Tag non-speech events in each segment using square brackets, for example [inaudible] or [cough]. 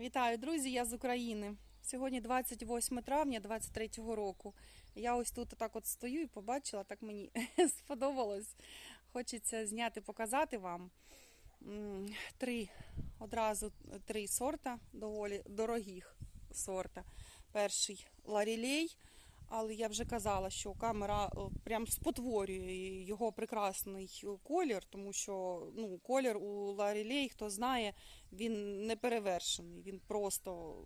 Вітаю, друзі! Я з України. Сьогодні 28 травня 23-го року. Я ось тут так от стою і побачила, так мені [laughs] сподобалось. Хочеться зняти, показати вам. Три одразу три сорта, доволі дорогих сорта. Перший ларілей, але я вже казала, що камера е, прям спотворює його прекрасний колір, тому що ну, колір у ларілей, хто знає, він не перевершений. Він просто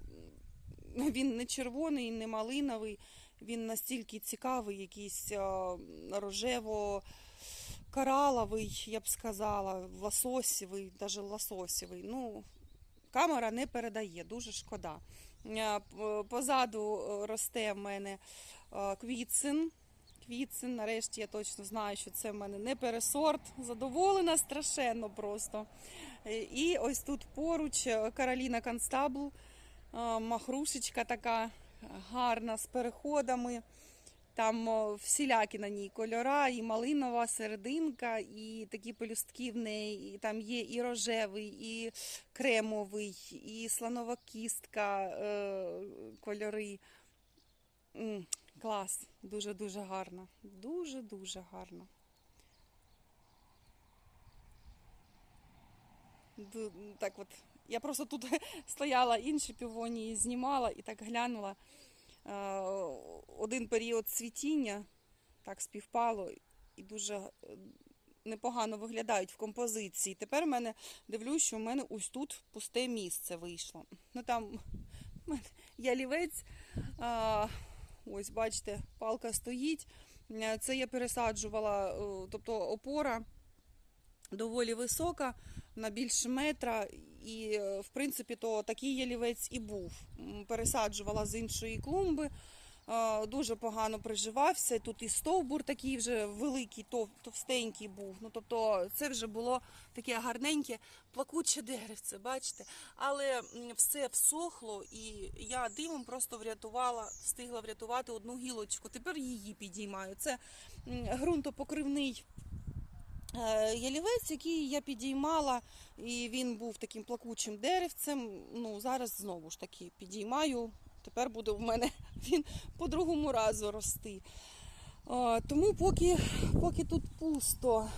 [laughs] він не червоний, не малиновий. Він настільки цікавий, якийсь рожево кораловий, я б сказала, лососєвий, навіть лососєвий. Ну, камера не передає, дуже шкода. Е, Позаду е, росте в мене е, квітцин. Квітцин, нарешті я точно знаю, що це в мене не пересорт. Задоволена страшенно просто. І ось тут поруч Кароліна Констабл, махрушечка така гарна з переходами. Там всілякі на ній кольора, і малинова серединка, і такі пелюстки в неї. І там є і рожевий, і кремовий, і слонова кістка е, кольори. М, клас, дуже-дуже гарно. Дуже-дуже гарно. Так от, я просто тут [laughs] стояла інші півонії, знімала і так глянула. Е, Один період цвітіння так співпало і дуже е, непогано виглядають в композиції. Тепер в мене дивлюсь, що в мене ось тут пусте місце вийшло. Ну там в мене ялівець. Ось бачите, палка стоїть. Е, Це я пересаджувала, тобто опора доволі висока, на більше метра. І, е, в принципі, то такий ялівець і був. Пересаджувала з іншої клумби. Дуже погано приживався. Тут і стовбур такий вже великий, товстенький був. Ну, тобто, це вже було таке гарненьке, плакуче деревце, бачите. Але все всохло, і я дивом просто врятувала, встигла врятувати одну гілочку. Тепер її підіймаю. Це е, ялівець, який я підіймала, і він був таким плакучим деревцем. Ну, зараз знову ж таки підіймаю. Тепер буде в мене [laughs] він по другому разу рости. Е, Тому поки, поки тут пусто.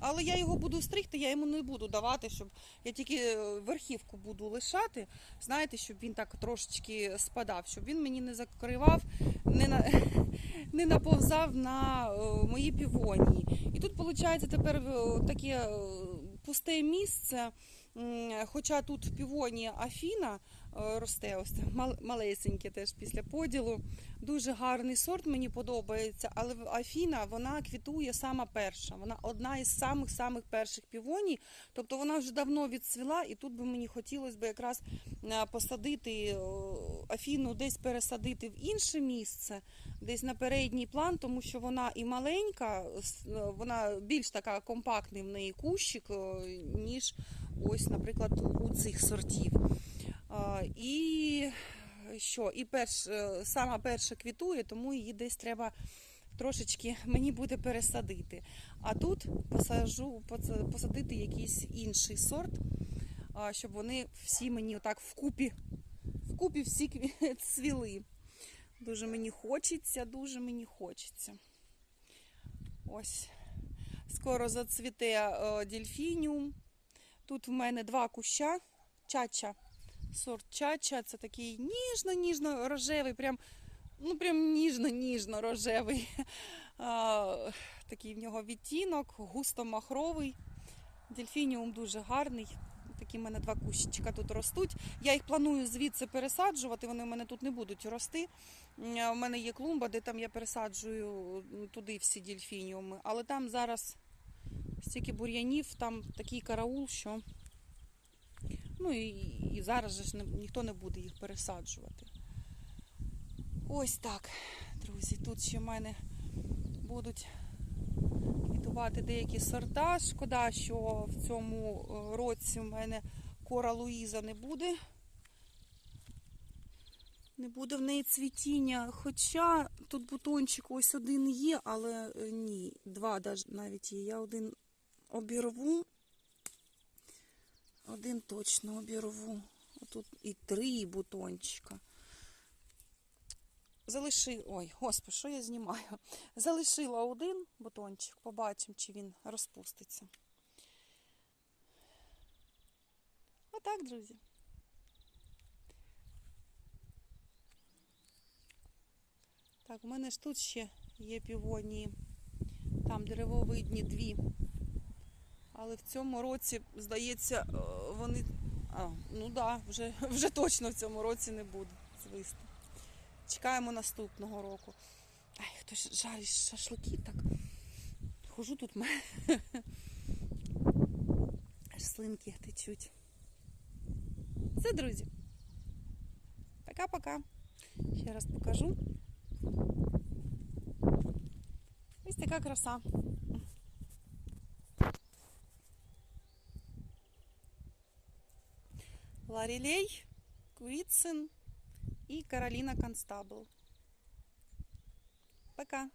Але я його буду стригти, я йому не буду давати, щоб я тільки е, верхівку буду лишати, знаєте, щоб він так трошечки спадав, щоб він мені не закривав, не, на, [laughs] не наповзав на е, мої півонії. І тут, виходить, тепер е, таке пусте місце. Хоча тут півонія Афіна е, росте, ось малесеньке теж після поділу. Дуже гарний сорт, мені подобається, але Афіна вона квітує сама перша. Вона одна із самих самих перших півоній. Тобто вона вже давно відцвіла, і тут би мені хотілося б якраз е, посадити е, Афіну, десь пересадити в інше місце, десь на передній план, тому що вона і маленька, вона більш така компактний в неї кущик, ніж ось, наприклад, у цих сортів. І що? І перш, е, сама перша квітує, тому її десь треба трошечки мені буде пересадити. А тут посажу, посадити якийсь інший сорт, щоб вони всі мені отак вкупі, вкупі всі [laughs] цвіли. Дуже мені хочеться, дуже мені хочеться. Ось. Скоро зацвіте е, дельфініум. Тут в мене два куща. Чача. Сорт чача. Це такий ніжно-ніжно рожевий, прям, ну прям ніжно-ніжно рожевий. Такий в нього відтінок, густо-махровий. Дельфініум дуже гарний. Такі в мене два кущичка тут ростуть. Я їх планую звідси пересаджувати, вони в мене тут не будуть рости. У мене є клумба, де там я пересаджую туди всі дельфініуми. Але там зараз стільки бур'янів, там такий караул, що ну і, і зараз же ж не, ніхто не буде їх пересаджувати. Ось так, друзі. Тут ще в мене будуть квітувати деякі сорта. Шкода, що в цьому е, році в мене кора Луїза не буде. Не буде в неї цвітіння. Хоча тут бутончик ось один є, але е, ні, два навіть є. Я один обірву. один точно обірву. Тут і три бутончика. Залиши. Ой, господи, що я знімаю? Залишила один бутончик, побачимо, чи він розпуститься. Отак, друзі. Так, у мене ж тут ще є півонії. Там деревовидні дві. Але в цьому році, здається, е, вони. А, ну так, да, вже, [laughs] вже точно в цьому році не буде цвисти. Чекаємо наступного року. Ай, хтось жарить шашлики так. Хожу тут мене. Аж [laughs] слинки течуть. Все, друзі. Пока-пока. Ще раз покажу. Ось така краса. Ларілей, Курицин и Каролина Констабл. Пока.